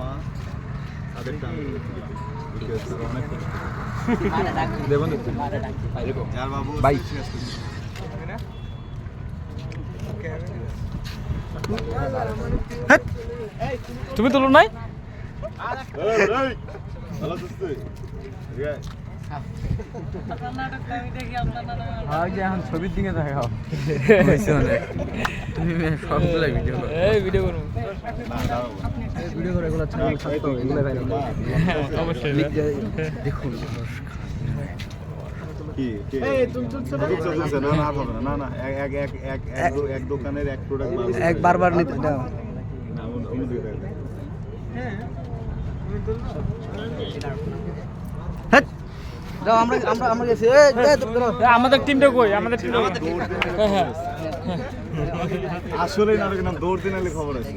মা তাদের অনেক দেবন ভাই। তুমি তুলো নাই? ছবির দিকে দেখাও। তুমি সবগুলো ভিডিও করো। এই ভিডিও করুন ভিডিও করে এগুলো অবশ্যই। দেখুন। এক এক এক এক এক এক দোকানের এক প্রোডাক্ট এক বারবার নিতে দাও। না দাও আমরা আমরা আমরা গেছি। আমাদের টিমটা কই? আমাদের টিম হ্যাঁ হ্যাঁ। আসলে নাটক নাম দৌড় দিন খবর আছে।